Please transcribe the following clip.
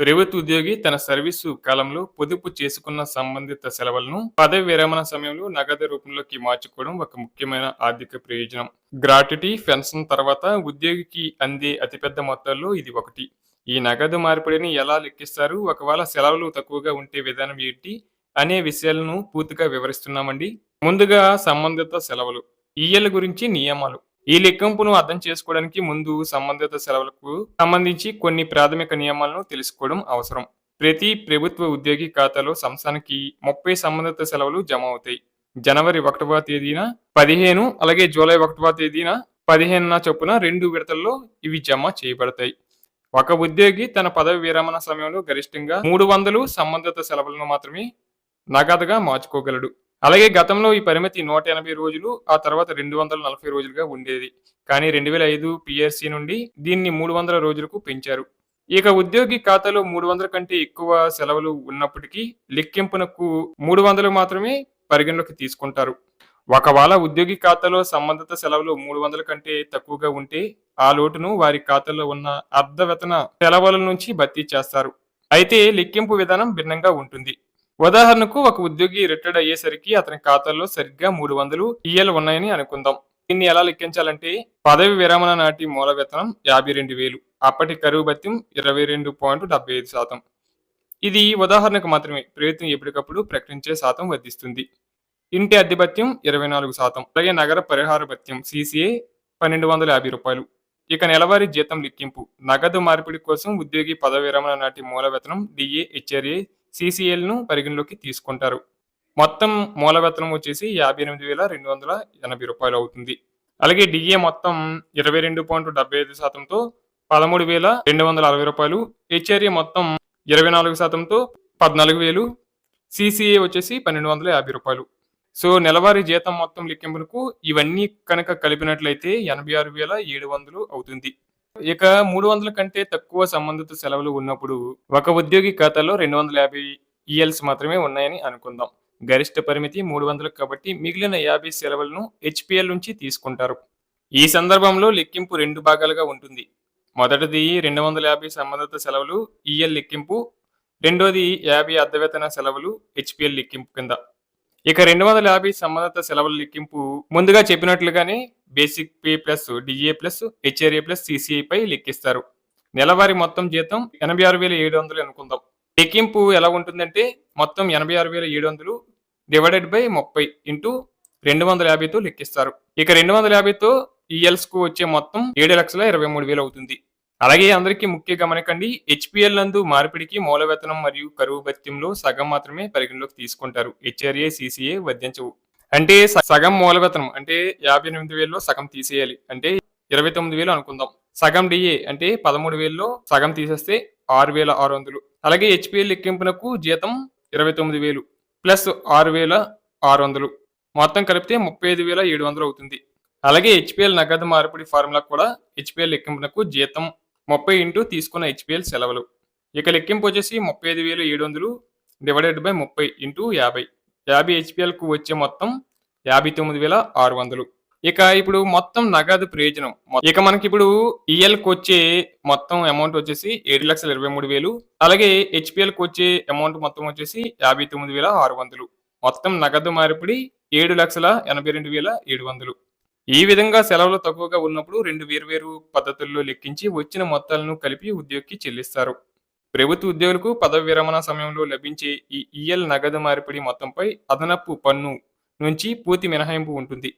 ప్రభుత్వ ఉద్యోగి తన సర్వీసు కాలంలో పొదుపు చేసుకున్న సంబంధిత సెలవులను పదవి విరమణ సమయంలో నగదు రూపంలోకి మార్చుకోవడం ఒక ముఖ్యమైన ఆర్థిక ప్రయోజనం. గ్రాట్యుటీ పెన్షన్ తర్వాత ఉద్యోగికి అందే అతిపెద్ద మొత్తాల్లో ఇది ఒకటి. ఈ నగదు మార్పిడిని ఎలా లెక్కిస్తారు? ఒకవేళ సెలవులు తక్కువగా ఉంటే విధానం ఏంటి? అనే విషయాలను పూర్తిగా వివరిస్తున్నామండి. ముందుగా సంబంధిత సెలవులు. ఈఎల్ గురించి నియమాలు. ఈ లెక్కింపును అర్థం చేసుకోవడానికి ముందు సంబంధిత సెలవులకు సంబంధించి కొన్ని ప్రాథమిక నియమాలను తెలుసుకోవడం అవసరం. ప్రతి ప్రభుత్వ ఉద్యోగి ఖాతాలో సంస్థానికి ముప్పై సంబంధిత సెలవులు జమ అవుతాయి. జనవరి ఒకటవ తేదీన పదిహేను అలాగే జూలై ఒకటవ తేదీన పదిహేనున చొప్పున రెండు విడతల్లో ఇవి జమ చేయబడతాయి. ఒక ఉద్యోగి తన పదవి విరమణ సమయంలో గరిష్టంగా మూడు వందలు సంబంధిత సెలవులను మాత్రమే నగదుగా మార్చుకోగలడు. అలాగే గతంలో ఈ పరిమితి నూట ఎనభై రోజులు ఆ తర్వాత రెండు వందల నలభై రోజులుగా ఉండేది. కానీ రెండు వేల ఐదు పిఎస్సి నుండి దీన్ని మూడు వందల రోజులకు పెంచారు. ఇక ఉద్యోగి ఖాతాలో మూడు వందల కంటే ఎక్కువ సెలవులు ఉన్నప్పటికీ లెక్కింపునకు మూడు వందలు మాత్రమే పరిగణలోకి తీసుకుంటారు. ఒకవేళ ఉద్యోగి ఖాతాలో సంబంధిత సెలవులు మూడు వందల కంటే తక్కువగా ఉంటే ఆ లోటును వారి ఖాతాలో ఉన్న అర్ధ వేతన సెలవుల నుంచి భర్తీ చేస్తారు. అయితే లెక్కింపు విధానం భిన్నంగా ఉంటుంది. ఉదాహరణకు ఒక ఉద్యోగి రిటైర్డ్ అయ్యేసరికి అతని ఖాతాలో సరిగ్గా మూడు వందలు ఈఎల్ ఉన్నాయని అనుకుందాం. దీన్ని ఎలా లెక్కించాలంటే పదవి విరమణ నాటి మూల వేతనం యాభై రెండు వేలు అప్పటి కరువు భత్యం ఇరవై రెండు పాయింట్ డెబ్బై ఐదు శాతం. ఇది ఉదాహరణకు మాత్రమే ప్రభుత్వం ఎప్పటికప్పుడు ప్రకటించే శాతం వర్ధిస్తుంది. ఇంటి అద్దె భత్యం ఇరవై నాలుగు శాతం అలాగే నగర పరిహార భత్యం సిసిఏ పన్నెండు వందల యాభై రూపాయలు. ఇక నెలవారీ జీతం లెక్కింపు నగదు మార్పిడి కోసం ఉద్యోగి పదవి విరమణ నాటి మూల వేతనం డిఏ హెచ్ఆర్ఏ సిసిఎల్ను పరిగణలోకి తీసుకుంటారు. మొత్తం మూల వేతనం వచ్చేసి యాభై ఎనిమిది వేల రెండు వందల ఎనభై రూపాయలు అవుతుంది. అలాగే డిఏ మొత్తం ఇరవై రెండు పాయింట్ డెబ్బై ఐదు శాతంతో పదమూడు వేల రెండు వందల అరవై రూపాయలు హెచ్ఆర్ఏ మొత్తం ఇరవై నాలుగు శాతంతో పద్నాలుగు వేలు సిసిఏ వచ్చేసి పన్నెండు వందల యాభై రూపాయలు. సో నెలవారీ జీతం మొత్తం లెక్కింపునకు ఇవన్నీ కనుక కలిపినట్లయితే ఎనభై ఆరు వేల ఏడు వందలు అవుతుంది. ఇక మూడు వందల కంటే తక్కువ సంబంధిత సెలవులు ఉన్నప్పుడు ఒక ఉద్యోగి ఖాతాలో రెండు వందల యాభై e ఈఎల్స్ మాత్రమే ఉన్నాయని అనుకుందాం. గరిష్ట పరిమితి మూడు వందలు కాబట్టి మిగిలిన యాభై సెలవులను హెచ్పిఎల్ నుంచి తీసుకుంటారు. ఈ సందర్భంలో లెక్కింపు రెండు భాగాలుగా ఉంటుంది. మొదటిది రెండు వందల యాభై సంబంధిత సెలవులు ఈఎల్ లెక్కింపు రెండోది యాభై అర్ధవేతన సెలవులు హెచ్పిఎల్ లెక్కింపు కింద. ఇక రెండు వందల యాభై సంబంధిత సెలవుల లెక్కింపు ముందుగా చెప్పినట్లుగానే basic pay plus DA plus HRA plus CCI పై లెక్కిస్తారు. నెలవారీ మొత్తం జీతం ఎనభై ఆరు వేల ఏడు వందలు అనుకుందాం. లెక్కింపు ఎలా ఉంటుందంటే మొత్తం ఎనభై ఆరు వేల ఏడు వందలు డివైడెడ్ బై ముప్పై ఇంటూ రెండు వందల యాభైతో లెక్కిస్తారు. ఇక రెండు వందల యాభైతో ఈఎల్స్కు వచ్చే మొత్తం ఏడు లక్షల ఇరవై మూడు వేలు అవుతుంది అలాగే అందరికీ ముఖ్య గమనికండి హెచ్పిఎల్ నందు మార్పిడికి మూల వేతనం మరియు కరువు భత్యంలో సగం మాత్రమే పరిగణలోకి తీసుకుంటారు. హెచ్ఆర్ఏ సిసిఏ వర్ధించవు అంటే సగం మూల వేతనం అంటే యాభై ఎనిమిది వేలలో సగం తీసేయాలి. అంటే ఇరవై తొమ్మిది వేలు అనుకుందాం. సగం డిఏ అంటే పదమూడు వేలలో సగం తీసేస్తే ఆరు వేల ఆరు వందలు. అలాగే హెచ్పిఎల్ లెక్కింపునకు జీతం ఇరవై తొమ్మిది వేలు ప్లస్ ఆరు వేల ఆరు వందలు. మొత్తం కలిపితే ముప్పై ఐదు వేల ఏడు వందలు అవుతుంది. అలాగే హెచ్పిఎల్ నగదు మార్పిడి ఫార్ములా కూడా హెచ్పిఎల్ లెక్కింపునకు జీతం ముప్పై ఇంటూ తీసుకున్న హెచ్పిఎల్ సెలవులు. ఇక లెక్కింపు వచ్చేసి ముప్పై ఐదు వేలు ఏడు వందలు డివైడెడ్ బై ముప్పై ఇంటూ యాభై. యాభై హెచ్పిఎల్కు వచ్చే మొత్తం యాభై తొమ్మిది వేల ఆరు వందలు. ఇక ఇప్పుడు మొత్తం నగదు ప్రయోజనం. ఇక మనకి ఇప్పుడు ఈఎల్కి వచ్చే మొత్తం అమౌంట్ వచ్చేసి ఏడు లక్షల ఇరవై మూడు వేలు. అలాగే హెచ్పిఎల్కి వచ్చే అమౌంట్ మొత్తం వచ్చేసి యాభై తొమ్మిది వేల ఆరు వందలు. మొత్తం నగదు మార్పిడి ఏడు లక్షల ఎనభై రెండు వేల ఏడు వందలు. ఈ విధంగా సెలవులు తక్కువగా ఉన్నప్పుడు రెండు వేరు వేరు పద్ధతుల్లో లెక్కించి వచ్చిన మొత్తాలను కలిపి ఉద్యోగికి చెల్లిస్తారు. ప్రభుత్వ ఉద్యోగులకు పదవి విరమణ సమయంలో లభించే ఈ ఈఎల్ నగదు మార్పిడి మొత్తంపై అదనపు పన్ను నుంచి పూర్తి మినహాయింపు ఉంటుంది.